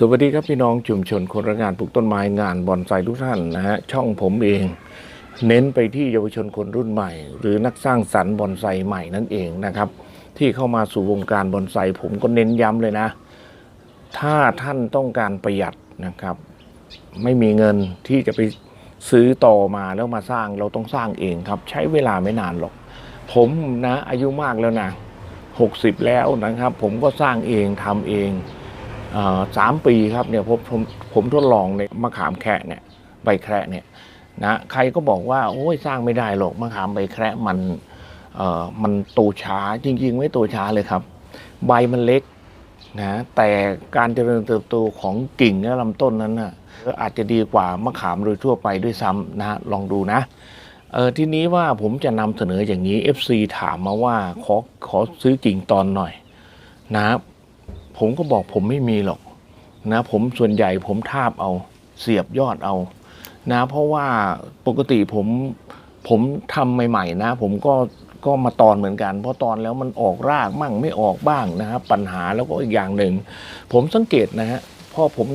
สวัสดีครับพี่น้องชุมชนคนรักงานปลูกต้นไม้งานบอนไซทุกท่านนะฮะช่องผมเอง เน้นไปที่เยาวชนคนรุ่นใหม่ หรือนักสร้างสรรค์บอนไซใหม่นั่นเองนะครับ ที่เข้ามาสู่วงการบอนไซผมก็เน้นย้ำเลยนะ ถ้าท่านต้องการประหยัดนะครับ ไม่มีเงินที่จะไปซื้อต่อมาแล้วมาสร้างเราต้องสร้างเองครับ ใช้เวลาไม่นานหรอก ผมนะอายุมากแล้วนะ60 แล้วนะครับ ผมก็สร้างเองทำเอง สามปีครับเนี่ยผมผมผมทดลองในมะขามแคะเนี่ยใบแคระเนี่ยนะใครก็บอกว่าโอ้ยสร้างไม่ได้หรอกมะขามใบแคระมันมันโตช้าจริง ๆ ไม่โตช้าเลยครับ ใบมันเล็กนะแต่การเจริญเติบโตของกิ่งและลำต้นนั้นน่ะก็อาจจะดีกว่ามะขามโดยทั่วไปด้วยซ้ำนะลองดูนะเออทีนี้ว่าผมจะนำเสนออย่างนี้ FC ถามมาว่าขอขอซื้อกิ่งตอนหน่อยนะ ผมก็บอกผมไม่มีหรอกนะผมส่วนใหญ่ผมทาบเอาเสียบยอดเอา นะ เพราะว่าปกติผมผมทำใหม่ๆนะ ผมก็ก็มาตอนเหมือนกัน เพราะตอนแล้วมันออกรากมั่งไม่ออกบ้างนะครับปัญหาแล้วก็อีกอย่างหนึ่ง ผมสังเกตนะฮะพอผม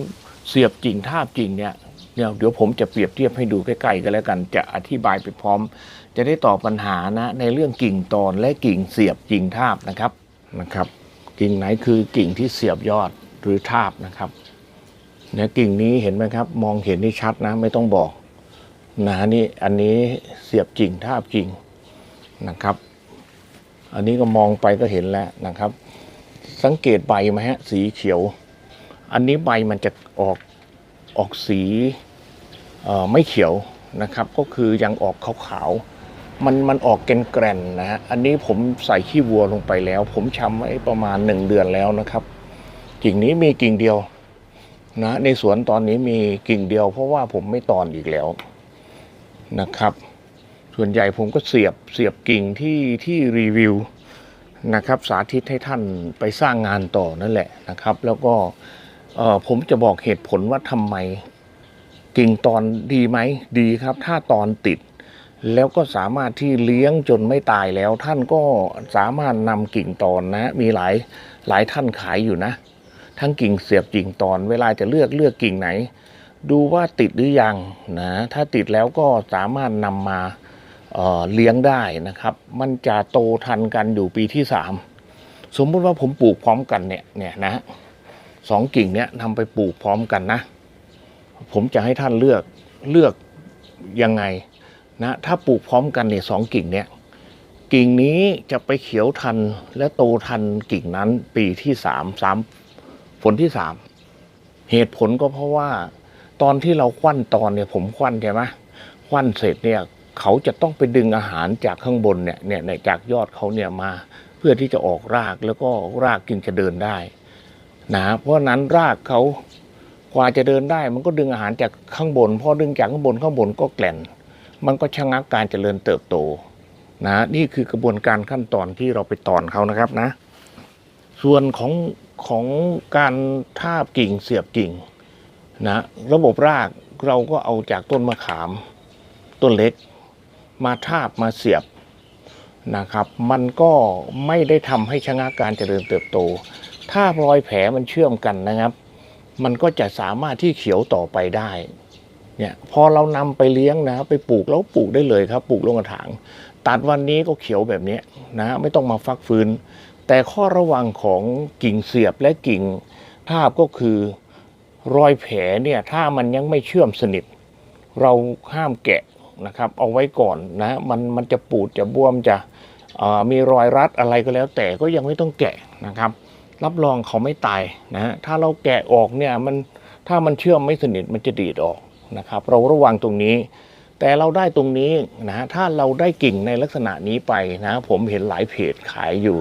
เสียบจริงทาบจริงเนี่ยเดี๋ยวเดี๋ยวผมจะเปรียบเทียบให้ดูใกล้ๆกันแล้วกัน จะอธิบายไปพร้อม จะได้ตอบปัญหานะในเรื่องกิ่งตอนและกิ่งเสียบจริงทาบนะครับนะครับ กิ่งไหนคือกิ่งที่เสียบยอดหรือทาบนะครับเนี่ยกิ่งนี้เห็นไหมครับ มองเห็นนี่ชัดนะ ไม่ต้องบอกนะนี่อันนี้เสียบจริงทาบจริงนะครับ อันนี้ก็มองไปก็เห็นแล้วนะครับ สังเกตใบไหมฮะสีเขียว อันนี้ใบมันจะออกออกสีไม่เขียวนะครับ ก็คือยังออกขาวๆ มันมันออกแกนแกรนๆนะฮะอันนี้ผมใส่ขี้วัวลงไปแล้ว ผมชำไว้ประมาณหนึ่งเดือนแล้วนะครับกิ่งนี้มีกิ่งเดียวนะในสวนตอนนี้มีกิ่งเดียว เพราะว่าผมไม่ตอนอีกแล้วนะครับ ส่วนใหญ่ผมก็เสียบเสียบกิ่งที่ที่รีวิวนะครับ สาธิตให้ท่านไปสร้างงานต่อนั่นแหละนะครับ แล้วก็เออผมจะบอกเหตุผลว่าทำไมกิ่งตอนดีไหมดีครับ ถ้าตอนติด แล้วก็สามารถที่เลี้ยงจนไม่ตายแล้ว ท่านก็สามารถนำกิ่งตอนนะ มีหลายหลายท่านขายอยู่นะ ทั้งกิ่งเสียบกิ่งตอน เวลาจะเลือกเลือกกิ่งไหน ดูว่าติดหรือยังนะถ้าติดแล้วก็สามารถนำมาเเลี้ยงได้นะครับ มันจะโตทันกันอยู่ปีที่สามสมมุติว่าผมปลูกพร้อมกันเนี่ยเนี่ยนะสองกิ่งเนี้ยนำไปปลูกพร้อมกันนะ ผมจะให้ท่านเลือกเลือกยังไง นะถ้าปลูกพร้อมกันเนี่ยสองกิ่งเนี่ยกิ่งนี้จะไปเขียวทันและโตทันกิ่งนั้นปีที่สามสามผลที่สามเหตุผลก็เพราะว่า ตอนที่เราควันตอนเนี่ย ผมควันใช่ไหมควันเสร็จเนี่ย เขาจะต้องไปดึงอาหารจากข้างบนเนี่ยเนี่ยจากยอดเขาเนี่ยมา เพื่อที่จะออกรากแล้วก็รากจึงจะเดินได้นะเพราะฉะนั้นรากเขากว่าจะเดินได้ มันก็ดึงอาหารจากข้างบนพอดึงจากข้างบนข้างบนก็แกล่น มันก็ชะงักการเจริญเติบโตนะนี่คือกระบวนการขั้นตอนที่เราไปตอนเขานะครับนะ ส่วนของของการทาบกิ่งเสียบกิ่งนะระบบรากเราก็เอาจากต้นมะขามต้นเล็ก มาทาบมาเสียบนะครับ มันก็ไม่ได้ทำให้ชะงักการเจริญเติบโต ถ้ารอยแผลมันเชื่อมกันนะครับ มันก็จะสามารถที่เขียวต่อไปได้ เนี่ยพอเรานำไปเลี้ยงนะไปปลูกแล้วปลูกได้เลยครับ ปลูกลงกระถาง ตัดวันนี้ก็เขียวแบบนี้นะไม่ต้องมาฟักฟื้น แต่ข้อระวังของกิ่งเสียบและกิ่งทาบก็คือรอยแผลเนี่ยถ้ามันยังไม่เชื่อมสนิท เราห้ามแกะนะครับ เอาไว้ก่อนนะมันมันจะปูดจะบวมจะมีรอยรัดอะไรก็แล้ว แต่ก็ยังไม่ต้องแกะนะครับ รับรองเขาไม่ตายนะถ้าเราแกะออกเนี่ยมันถ้ามันเชื่อมไม่สนิทมันจะดีดออก นะครับ เราระวังตรงนี้ แต่เราได้ตรงนี้นะถ้าเราได้กิ่งในลักษณะนี้ไปนะ ผมเห็นหลายเพจขายอยู่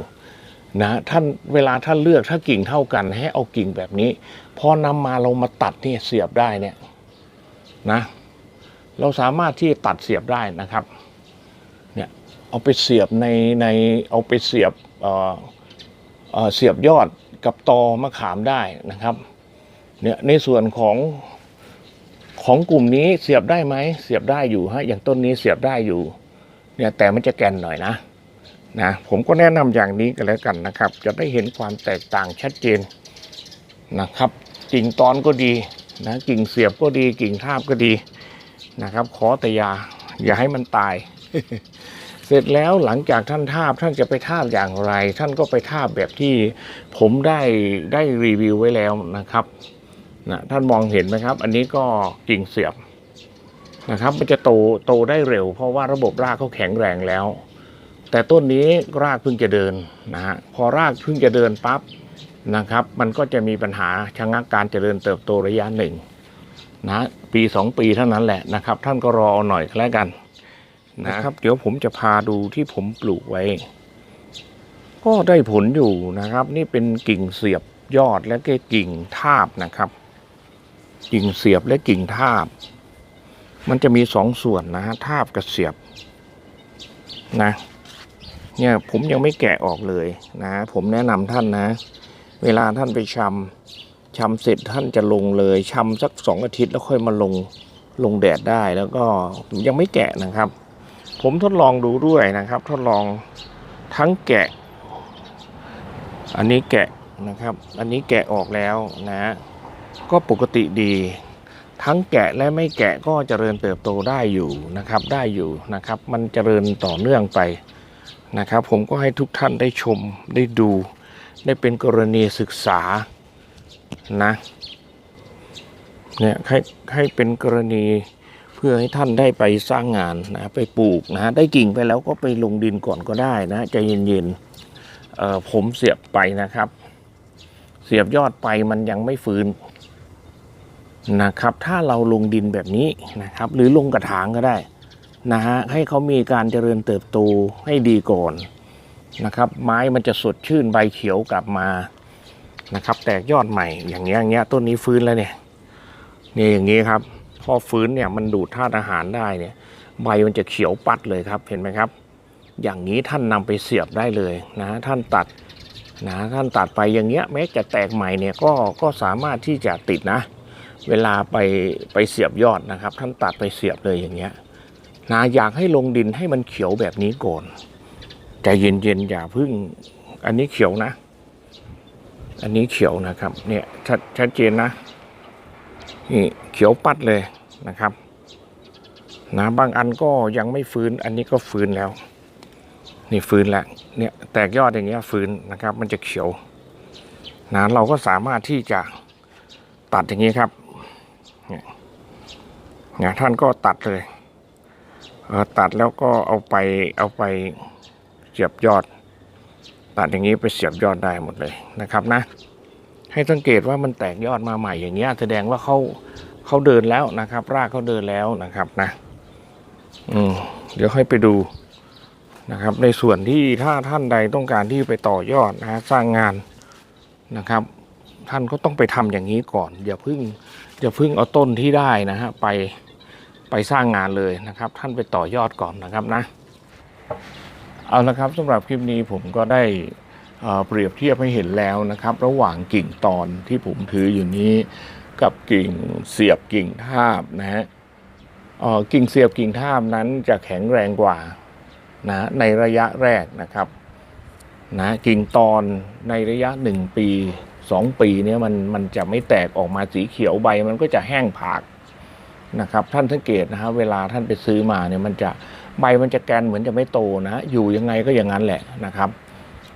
นะท่านเวลาท่านเลือกถ้ากิ่งเท่ากันให้เอากิ่งแบบนี้ พอนำมาเรามาตัดนี่เสียบได้เนี่ยนะ เราสามารถที่ตัดเสียบได้นะครับเนี่ยเอาไปเสียบในในเอาไปเสียบเอ่อเอ่อเสียบยอดกับตอมะขามได้นะครับเนี่ยในส่วนของ ของกลุ่มนี้เสียบได้ไหมเสียบได้อยู่ฮะอย่างต้นนี้เสียบได้อยู่ เนี่ยแต่มันจะแกนหน่อยนะนะผมก็แนะนำอย่างนี้กันแล้วกันนะครับ จะได้เห็นความแตกต่างชัดเจนนะครับ กิ่งตอนก็ดีนะกิ่งเสียบก็ดีกิ่งทาบก็ดีนะครับ ขอแต่ยาอย่าให้มันตาย เสร็จแล้วหลังจากท่านทาบท่านจะไปทาบอย่างไร ท่านก็ไปทาบแบบที่ผมได้ได้รีวิวไว้แล้วนะครับ นะท่านมองเห็นไหมครับ อันนี้ก็กิ่งเสียบนะครับมันจะโตโตได้เร็ว เพราะว่าระบบรากเขาแข็งแรงแล้ว แต่ต้นนี้รากเพิ่งจะเดินนะฮะพอรากเพิ่งจะเดินปั๊บนะครับ มันก็จะมีปัญหาชะงักการเจริญเติบโตระยะหนึ่งนะปีสองปีเท่านั้นแหละนะครับ ท่านก็รอเอาหน่อยก็แล้วกันนะครับ เดี๋ยวผมจะพาดูที่ผมปลูกไว้ ก็ได้ผลอยู่นะครับ นี่เป็นกิ่งเสียบยอดและก็กิ่งทาบนะครับ กิ่งเสียบและกิ่งทาบ มันจะมีสองส่วนนะฮะทาบกับเสียบนะเนี่ยผมยังไม่แกะออกเลยนะ ผมแนะนำท่านนะ เวลาท่านไปชำชำเสร็จท่านจะลงเลยชำสักสองอาทิตย์แล้วค่อยมาลงลงแดดได้แล้วก็ยังไม่แกะนะครับ ผมทดลองดูด้วยนะครับ ทดลองทั้งแกะ อันนี้แกะนะครับ อันนี้แกะออกแล้วนะ ก็ปกติดี ทั้งแกะและไม่แกะก็เจริญเติบโตได้อยู่นะครับ ได้อยู่นะครับ มันเจริญต่อเนื่องไปนะครับ ผมก็ให้ทุกท่านได้ชมได้ดู ได้เป็นกรณีศึกษานะเนี่ยให้ให้เป็นกรณีเพื่อให้ท่านได้ไปสร้างงานนะไปปลูกนะได้กิ่งไปแล้วก็ไปลงดินก่อนก็ได้นะใจเย็นๆผมเสียบไปนะครับ เสียบยอดไปมันยังไม่ฟื้น นะครับ ถ้าเราลงดินแบบนี้นะครับ หรือลงกระถางก็ได้นะฮะให้เขามีการเจริญเติบโตให้ดีก่อนนะครับ ไม้มันจะสดชื่นใบเขียวกลับมานะครับ แตกยอดใหม่อย่างเงี้ยอย่างเงี้ยต้นนี้ฟื้นแล้วเนี่ยเนี่ยอย่างงี้ครับ พอฟื้นเนี่ยมันดูดธาตุอาหารได้เนี่ยใบมันจะเขียวปัดเลยครับเห็นไหมครับ อย่างนี้ท่านนำไปเสียบได้เลยนะท่านตัดนะท่านตัดไปอย่างเงี้ยแม้จะแตกใหม่เนี่ยก็ก็สามารถที่จะติดนะ เวลาไปไปเสียบยอดนะครับ ท่านตัดไปเสียบเลยอย่างเงี้ยนะอยากให้ลงดินให้มันเขียวแบบนี้ก่อนใจเย็นๆอย่าพึ่ง อันนี้เขียวนะ อันนี้เขียวนะครับ เนี่ยชัดชัดเจนนะนี่เขียวปัดเลยนะครับนะบางอันก็ยังไม่ฟื้น อันนี้ก็ฟื้นแล้ว นี่ฟื้นแล้วเนี่ยแตกยอดอย่างเงี้ยฟื้นนะครับ มันจะเขียวนะเราก็สามารถที่จะตัดอย่างนี้ครับ นี่ยท่านก็ตัดเลยเตัดแล้วก็เอาไปเอาไปเสียบยอด ตัดอย่างนี้ไปเสียบยอดได้หมดเลยนะครับนะ ให้สังเกตว่ามันแตกยอดมาใหม่อย่างเงี้ยแสดงว่าเขาเขาเดินแล้วนะครับ รากเขาเดินแล้วนะครับนะอืมเดี๋ยวค่อยไปดูนะครับ ในส่วนที่ถ้าท่านใดต้องการที่ไปต่อยอดนะสร้างงานนะครับ ท่านก็ต้องไปทำอย่างนี้ก่อนอย่าเพึ่ง อย่าเพึ่งเอาต้นที่ได้นะฮะไปไปสร้างงานเลยนะครับ ท่านไปต่อยอดก่อนนะครับนะ เอาละครับสำหรับคลิปนี้ผมก็ได้เอ่อเปรียบเทียบให้เห็นแล้วนะครับ ระหว่างกิ่งตอนที่ผมถืออยู่นี้กับกิ่งเสียบกิ่งทาบนะฮะกิ่งเสียบกิ่งทาบนั้นจะแข็งแรงกว่านะในระยะแรกนะครับนะกิ่งตอนในระยะหนึ่งปี สองปีเนี้ยมันมันจะไม่แตกออกมาสีเขียวใบ มันก็จะแห้งผากนะครับ ท่านสังเกตนะฮะเวลาท่านไปซื้อมาเนี่ยมันจะใบมันจะแกนเหมือนจะไม่โตนะอยู่ยังไงก็อย่างนั้นแหละนะครับ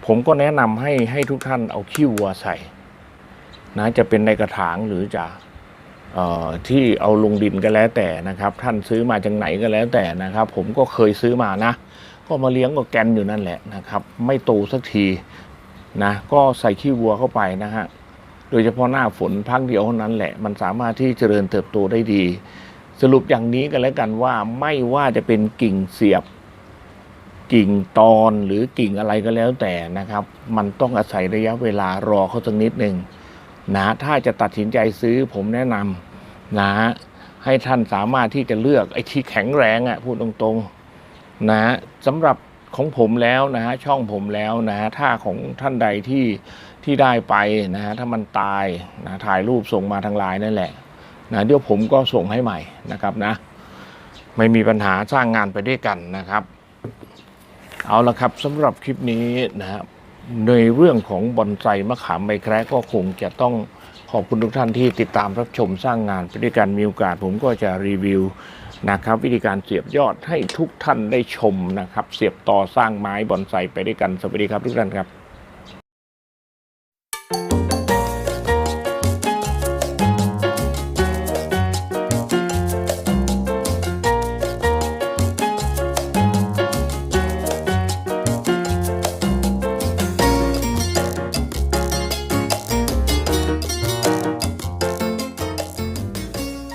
ผมก็แนะนำให้ให้ทุกท่านเอาขี้วัวใส่นะจะเป็นในกระถางหรือจะเอ่อที่เอาลงดินก็แล้วแต่นะครับ ท่านซื้อมาจากไหนก็แล้วแต่นะครับ ผมก็เคยซื้อมานะ ก็มาเลี้ยงก็แกนอยู่นั่นแหละนะครับ ไม่โตสักที นะก็ใส่ขี้วัวเข้าไปนะฮะโดยเฉพาะหน้าฝนพักเดียวเท่านั้นแหละ มันสามารถที่เจริญเติบโตได้ดี สรุปอย่างนี้กันแล้วกันว่าไม่ว่าจะเป็นกิ่งเสียบ กิ่งตอนหรือกิ่งอะไรก็แล้วแต่นะครับ มันต้องอาศัยระยะเวลารอเขาสักนิดหนึ่งนะถ้าจะตัดสินใจซื้อผมแนะนำนะให้ท่านสามารถที่จะเลือกไอ้ที่แข็งแรงอะ่ะพูดตรงๆนะสำหรับ ของผมแล้วนะฮะช่องผมแล้วนะฮะถ้าของท่านใดที่ที่ได้ไปนะฮะถ้ามันตายนะถ่ายรูปส่งมาทางไลน์นั่นแหละนะเดี๋ยวผมก็ส่งให้ใหม่นะครับนะ ไม่มีปัญหาสร้างงานไปด้วยกันนะครับ เอาละครับสำหรับคลิปนี้นะครับในเรื่องของบอนไซมะขามใบแคระก็คงจะต้องขอบคุณทุกท่านที่ติดตามรับชมสร้างงานไปด้วยกันมีโอกาสผมก็จะรีวิว นะครับ วิธีการเสียบยอดให้ทุกท่านได้ชมนะครับ เสียบต่อสร้างไม้บอนไซไปด้วยกันสวัสดีครับทุกท่านครับ